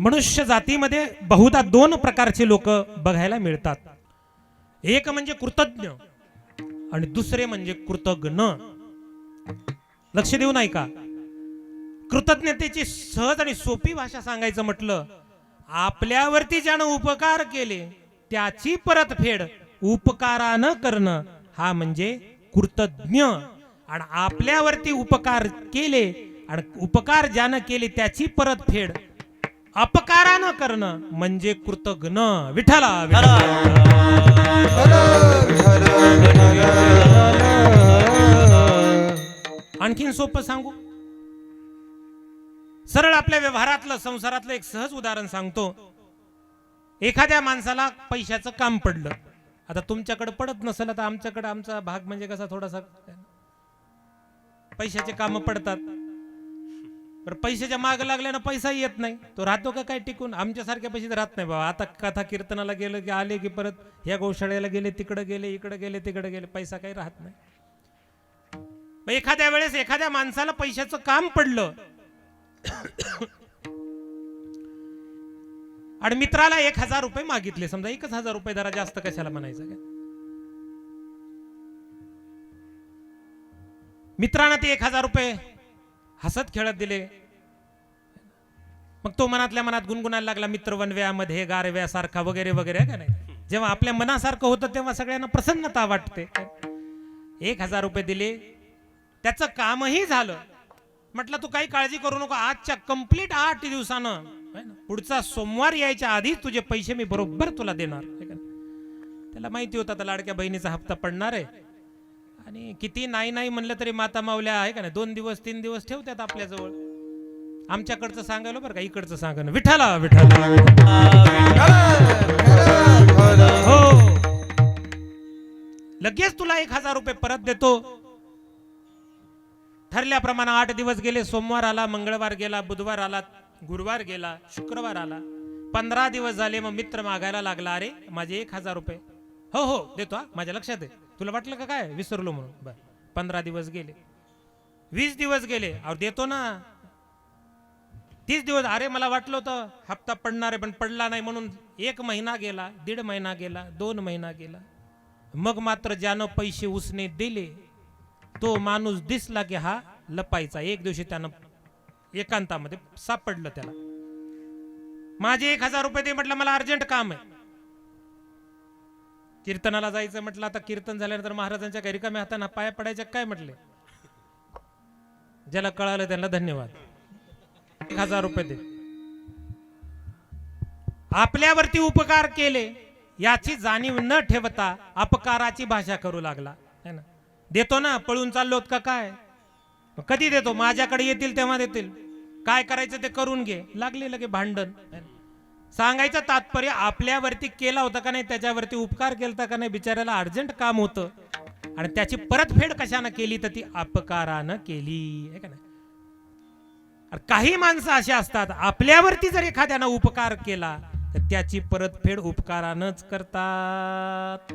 मनुष्य जातीमध्ये बहुधा दोन प्रकारचे लोक बघायला मिळतात. एक म्हणजे कृतज्ञ आणि दुसरे म्हणजे कृतज्ञ लक्ष देऊ नाही का कृतज्ञतेची सहज आणि सोपी भाषा सांगायचं म्हटलं आपल्यावरती ज्यानं उपकार केले त्याची परतफेड उपकारानं करणं हा म्हणजे कृतज्ञ. आणि आपल्यावरती उपकार केले आणि उपकार ज्यानं केले त्याची परतफेड अपकारानं करणं म्हणजे कृतज्ञ विठाला आणखीन सोपं सांगू? सरळ आपल्या व्यवहारातलं संसारातलं एक सहज उदाहरण सांगतो. एखाद्या माणसाला पैशाचं काम पडलं. आता तुमच्याकडे पडत नसेल आता आमच्याकडे आमचा भाग म्हणजे कसा थोडासा? पैशाचे काम पडतात. तर पैशाच्या माग लागल्यानं पैसा येत नाही. तो राहतो का काय टिकून? आमच्यासारख्या पैसे राहत नाही बाबा. आता कथा कीर्तनाला गेलं की आले की परत ह्या गोशाळ्याला गेले तिकडं गेले इकडं गेले तिकडे गेले. पैसा काही राहत नाही. मग एखाद्या वेळेस एखाद्या माणसाला पैशाचं काम पडलं. आणि मित्राला एक हजार रुपये मागितले. समजा एकच हजार रुपये जरा जास्त कशाला म्हणायचं काय? मित्रानं ते एक हजार रुपये हसत खेळत दिले. मग तो मनातल्या मनात गुणगुणायला लागला मित्र वनव्यामध्ये गारव्यासारखा वगैरे वगैरे का नाही? जेव्हा आपल्या मनासारखं होतं तेव्हा सगळ्यांना प्रसन्नता वाटते. एक हजार रुपये दिले. त्याचं कामही झालं. म्हटलं तू काही काळजी करू नको. आजच्या कंप्लीट आठ दिवसानं पुढचा सोमवार यायच्या आधी तुझे पैसे मी बरोबर तुला देणार. त्याला माहिती होता आता लाडक्या बहिणीचा हप्ता पडणार आहे. आणि किती नाही नाही म्हणलं तरी माता मावल्या आहे का नाही? दोन दिवस तीन दिवस ठेवतात आपल्याजवळ. आमच्याकडचं सांगायला बरं का? इकडचं सांगा ना विठाला विठाला हो. लगेच तुला एक हजार रुपये परत देतो. ठरल्याप्रमाणे आठ दिवस गेले. सोमवार आला मंगळवार गेला बुधवार आला गुरुवार गेला शुक्रवार आला. पंधरा दिवस झाले मग मित्र मागायला लागला. अरे माझे एक हजार रुपये. हो हो देतो हा. माझ्या लक्षात आहे. तुला वाटलं का काय? विसरलो म्हणून. बर. पंधरा दिवस गेले. वीस दिवस गेले. अहो देतो ना. तीस दिवस अरे मला वाटलं होतं हप्ता पडणार आहे पण पडला नाही म्हणून एक महिना गेला दीड महिना गेला दोन महिना गेला. मग मात्र ज्यानं पैसे उसने दिले तो माणूस दिसला की हा लपायचा. एक दिवशी त्यानं एकांतामध्ये सापडलं त्याला. माझे एक हजार रुपये दे म्हटलं मला अर्जंट काम आहे. कीर्तनाला जायचं म्हटलं आता कीर्तन झाल्यानंतर महाराजांच्या काही रिकाम्या हाताना पाया पडायच्या काय म्हटले? ज्याला कळालं त्यांना धन्यवाद. एक हजार रुपये दे. आपल्यावरती उपकार केले याची जाणीव न ठेवता अपकाराची भाषा करू लागला. है ना? देतो ना पळून चाललोत का काय? कधी देतो? माझ्याकडे येतील तेव्हा देतील. काय करायचं ते करून घे. लागले लगे भांडण. सांगायचं तात्पर्य आपल्यावरती केला होता का नाही त्याच्यावरती उपकार केला का नाही बिचाऱ्याला अर्जंट काम होतं. आणि त्याची परतफेड कशानं केली तर ती अपकारानं केली. आहे का नाही? काही माणसं अशी असतात आपल्यावरती जर एखाद्यानं उपकार केला तर त्याची परतफेड उपकारानंच करतात.